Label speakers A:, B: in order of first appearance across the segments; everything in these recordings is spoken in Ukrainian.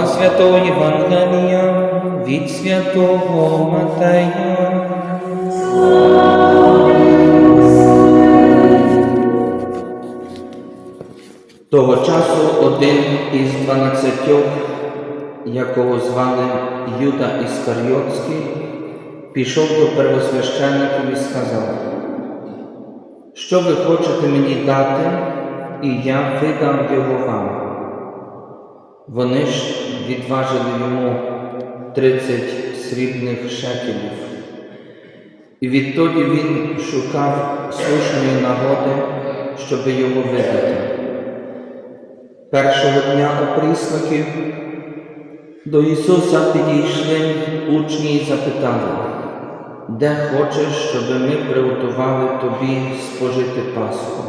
A: Слова святого Євангелія від святого Матея. Того часу один із дванадцятьох, якого звали Юда Іскаріотський, пішов до первосвященників і сказав, що ви хочете мені дати, і я видам його вам. Вони ж відважили йому тридцять срібних шекелів. І відтоді він шукав слушної нагоди, щоб його видати. Першого дня опрісноків до Ісуса підійшли учні і запитали, де хочеш, щоб ми приготували тобі спожити Пасху?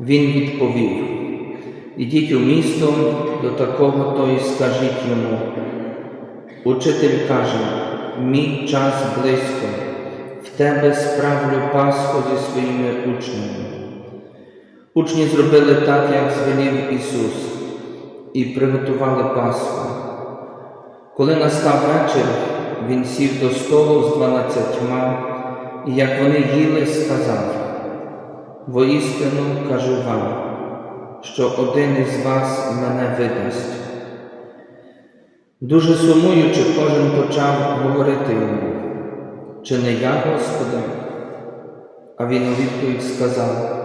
A: Він відповів, ідіть у місто до такого то і скажіть йому. Учитель каже, мій час близько, в тебе справлю Пасху зі своїми учнями. Учні зробили так, як звелів Ісус, і приготували Пасху. Коли настав вечір, Він сів до столу з дванадцятьма, і як вони їли, сказав, воістину кажу вам, що один із вас мене видасть. Дуже сумуючи, кожен почав говорити йому, чи не я, Господи? А він у відповідь сказав,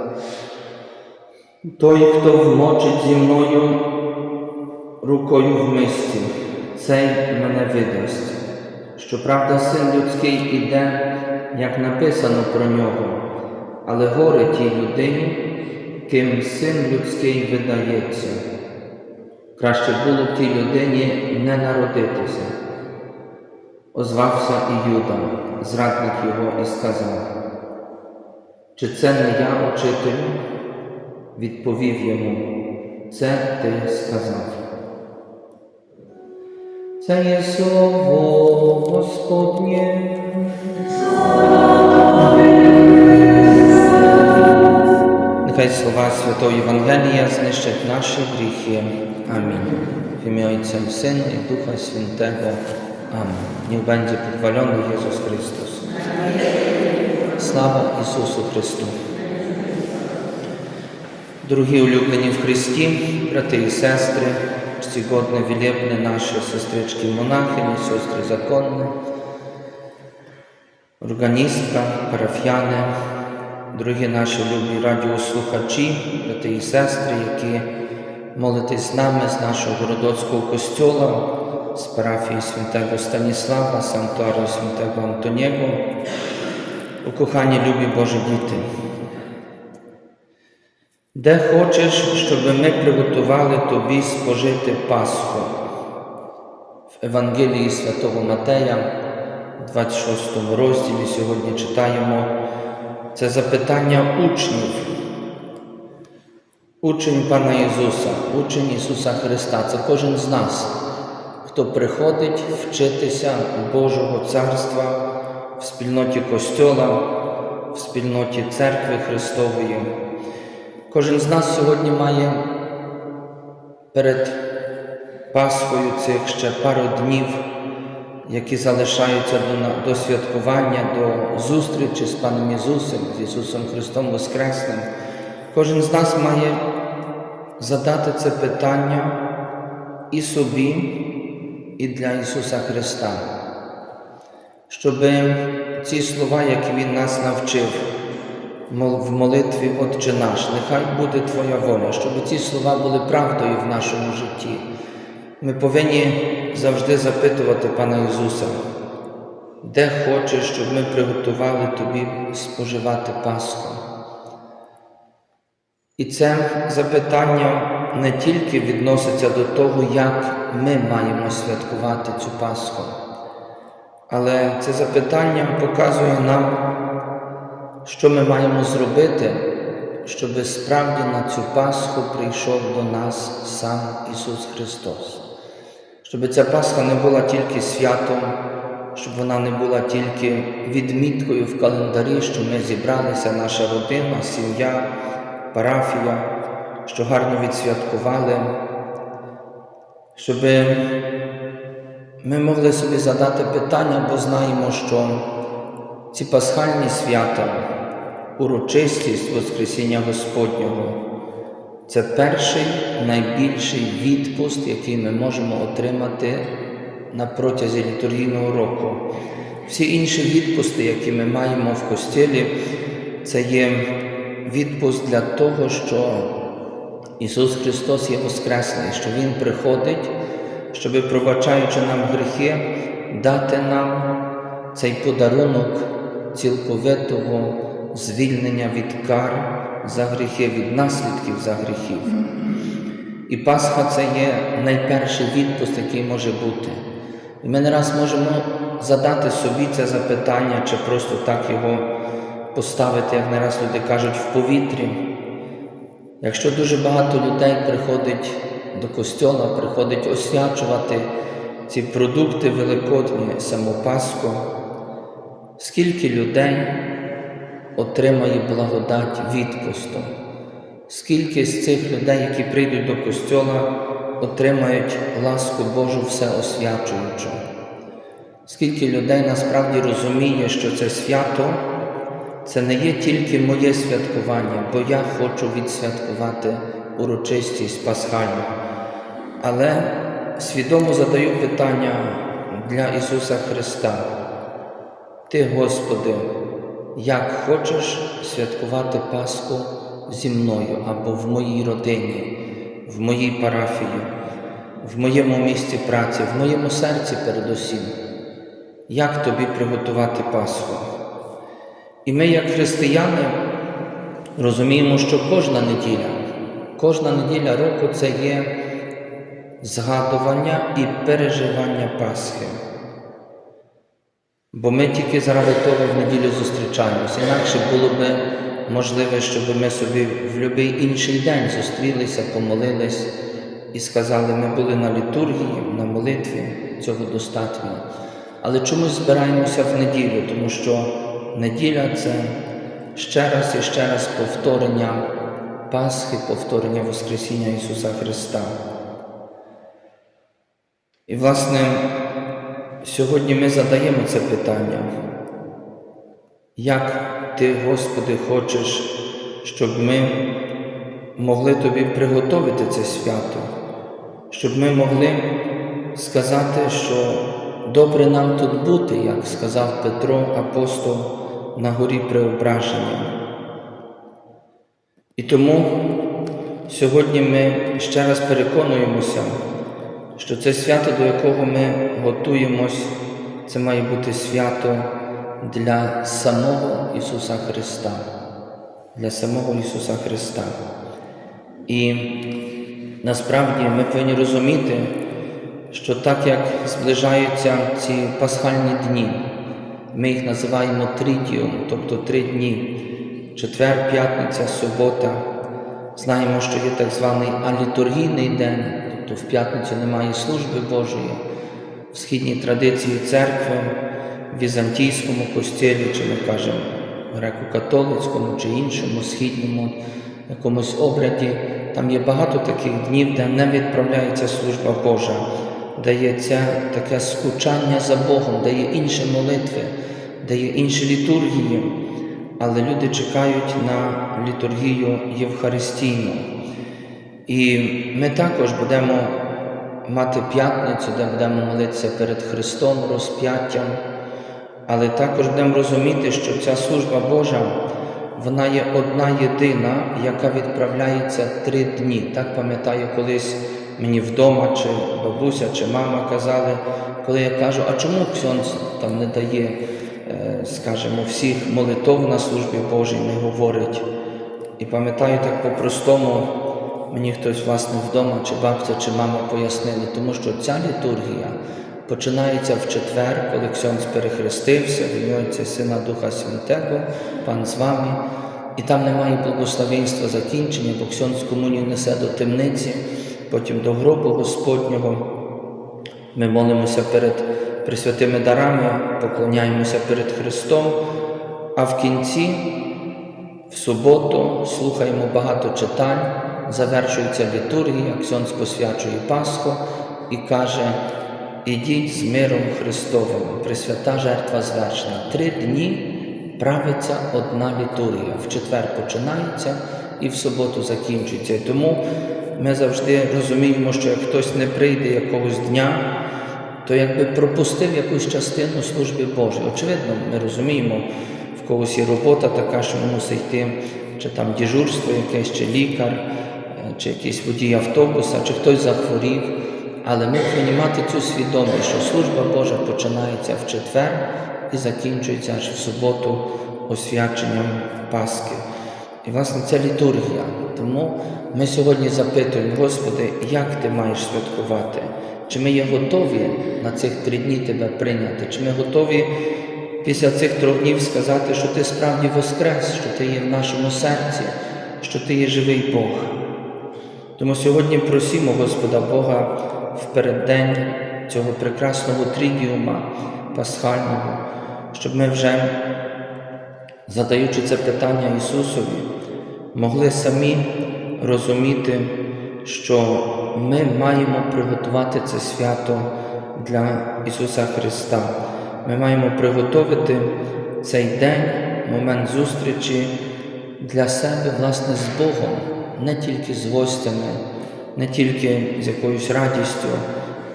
A: той, хто вмочить зі мною рукою в мисці, цей мене видасть. Щоправда, син людський іде, як написано про нього, але горе тій людині, ким син людський видається. Краще було б тій людині не народитися. Озвався і Юда, зрадник його, і сказав, чи це не я, учителю? Відповів йому, це ти сказав. Це є слово Господнє. Нехай слова Святого Євангелія знищать наші гріхи. Амінь. В ім'я Отця і Сина і Духа Святого. Амінь. Niech będzie pochwalony Jezus Chrystus. Слава Ісусу Христу! Дорогі улюблені в Христі, брати і сестри, чтігодне вілєбне наші сестрички монахині, сестри законні, органістка, парафіяни, дорогі наші любі радіослухачі, брати і сестри, які молитесь з нами з нашого городоцького костьола, з парафії святого Станіслава, Санктуару святого Антоніго, укохані любі Божі діти. Де хочеш, щоб ми приготували тобі спожити Пасху? В Евангелії Святого Матея, 26 розділі, сьогодні читаємо це запитання учнів. Учень Пана Ісуса, учень Ісуса Христа це кожен з нас, хто приходить вчитися Божого Царства в спільноті Костьола, в спільноті Церкви Христової. Кожен з нас сьогодні має перед Пасхою цих ще пару днів, які залишаються до, до святкування, до зустрічі з Паном Ісусом, з Ісусом Христом Воскресним. Кожен з нас має задати це питання і собі, і для Ісуса Христа, щоб ці слова, які Він нас навчив, в молитві Отче наш, нехай буде Твоя воля, щоб ці слова були правдою в нашому житті. Ми повинні завжди запитувати Пана Ісуса, де хочеш, щоб ми приготували Тобі споживати Пасху. І це запитання не тільки відноситься до того, як ми маємо святкувати цю Пасху, але це запитання показує нам, що ми маємо зробити, щоб справді на цю Пасху прийшов до нас сам Ісус Христос, щоб ця Пасха не була тільки святом, щоб вона не була тільки відміткою в календарі, що ми зібралися, наша родина, сім'я, парафія, що гарно відсвяткували. Щоб ми могли собі задати питання, бо знаємо, що ці пасхальні свята, урочистість Воскресіння Господнього це перший найбільший відпуст, який ми можемо отримати на протязі літургійного року. Всі інші відпусти, які ми маємо в костілі, це є відпуст для того, що Ісус Христос є Воскресний, що Він приходить, щоб, пробачаючи нам гріхи, дати нам цей подарунок цілковитого звільнення від кар за гріхи, від наслідків за гріхів. І Пасха це є найперший відпуст, який може бути. І ми не раз можемо задати собі це запитання, чи просто так його поставити, як не раз люди кажуть, в повітрі. Якщо дуже багато людей приходить до костьола, приходить освячувати ці продукти великодні, саму Пасху, скільки людей отримає благодать відпусту, скільки з цих людей, які прийдуть до костьола, отримають ласку Божу всеосвячуючу, скільки людей насправді розуміє, що це свято. Це не є тільки моє святкування, бо я хочу відсвяткувати урочистість Пасхальну. Але свідомо задаю питання для Ісуса Христа. Ти, Господи, як хочеш святкувати Пасху зі мною або в моїй родині, в моїй парафії, в моєму місці праці, в моєму серці передусім, як тобі приготувати Пасху? І ми, як християни, розуміємо, що кожна неділя, кожна неділя року це є згадування і переживання Пасхи. Бо ми тільки заради того в неділю зустрічаємося. Інакше було б можливо, щоб ми собі в будь-який інший день зустрілися, помолились і сказали, ми були на літургії, на молитві, цього достатньо. Але чомусь збираємося в неділю, тому що неділя це ще раз і ще раз повторення Пасхи, повторення Воскресіння Ісуса Христа. І, власне, сьогодні ми задаємо це питання. Як Ти, Господи, хочеш, щоб ми могли Тобі приготовити це свято, щоб ми могли сказати, що добре нам тут бути, як сказав Петро, апостол на горі Преображення. І тому сьогодні ми ще раз переконуємося, що це свято, до якого ми готуємось, це має бути свято для самого Ісуса Христа, для самого Ісуса Христа. І насправді ми повинні розуміти, що так як зближаються ці пасхальні дні, ми їх називаємо тридіум, тобто три дні, четвер, п'ятниця, субота. Знаємо, що є так званий алітургійний день, тобто в п'ятницю немає служби Божої, в східній традиції церкви, в візантійському костілі, чи ми кажемо греко-католицькому чи іншому східному якомусь обряді, там є багато таких днів, де не відправляється служба Божа, де є це таке скучання за Богом, де є інші молитви, де є інші літургії, але люди чекають на літургію Євхаристійну. І ми також будемо мати п'ятницю, де будемо молитися перед Христом розп'яттям, але також будемо розуміти, що ця служба Божа, вона є одна єдина, яка відправляється три дні. Так пам'ятаю, колись мені вдома, чи бабуся, чи мама казали, коли я кажу, а чому Ксьонц там не дає, е, скажімо, всіх молитов на службі Божій, не говорить. І пам'ятаю так по-простому, мені хтось власне вдома, чи бабця, чи мама пояснили, тому що ця літургія починається в четвер, коли Ксьонц перехрестився, в Отця Сина Духа Святого, Пан з вами. І там немає благословенства закінчення, бо Ксьонц комунію несе до темниці, потім до гробу Господнього. Ми молимося перед пресвятими дарами, поклоняємося перед Христом, а в кінці, в суботу, слухаємо багато читань, завершується літургія, Ксьонц посвячує Пасху, і каже: Ідіть з миром Христовим, Пресвята жертва звершена. Три дні правиться одна літургія. В четвер починається і в суботу закінчується. Тому ми завжди розуміємо, що як хтось не прийде якогось дня, то якби пропустив якусь частину служби Божої. Очевидно, ми розуміємо, в когось є робота така, що мусить йти, чи там дежурство якесь, чи лікар, чи якийсь водій автобуса, чи хтось захворів. Але ми повинні мати цю свідомість, що служба Божа починається в четвер і закінчується аж в суботу освяченням Пасхи. І, власне, це літургія. Тому ми сьогодні запитуємо, Господи, як ти маєш святкувати? Чи ми є готові на цих три дні Тебе прийняти? Чи ми готові після цих трьох днів сказати, що Ти справді воскрес, що Ти є в нашому серці, що Ти є живий Бог? Тому сьогодні просимо Господа Бога в переддень цього прекрасного трідіума пасхального, щоб ми вже, задаючи це питання Ісусові, могли самі розуміти, що ми маємо приготувати це свято для Ісуса Христа. Ми маємо приготувати цей день, момент зустрічі для себе, власне, з Богом, не тільки з гостями, не тільки з якоюсь радістю,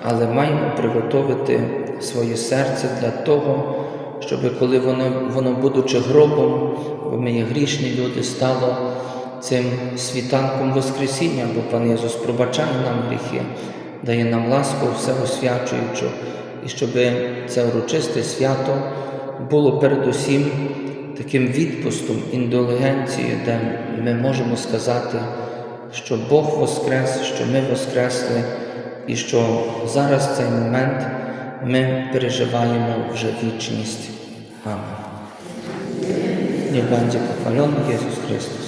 A: але маємо приготувати своє серце для того, щоб коли воно, воно будучи гробом, бо ми є грішні люди, стало цим світанком Воскресіння, бо Пан Ісус пробачає нам гріхи, дає нам ласку всеосвячуючу, і щоб це урочисте свято було передусім таким відпустом, індулгенцією, де ми можемо сказати, що Бог воскрес, що ми воскресли, і що зараз цей момент ми переживаємо вже вічність. Амінь. Będzie pochwalony Jezus Chrystus.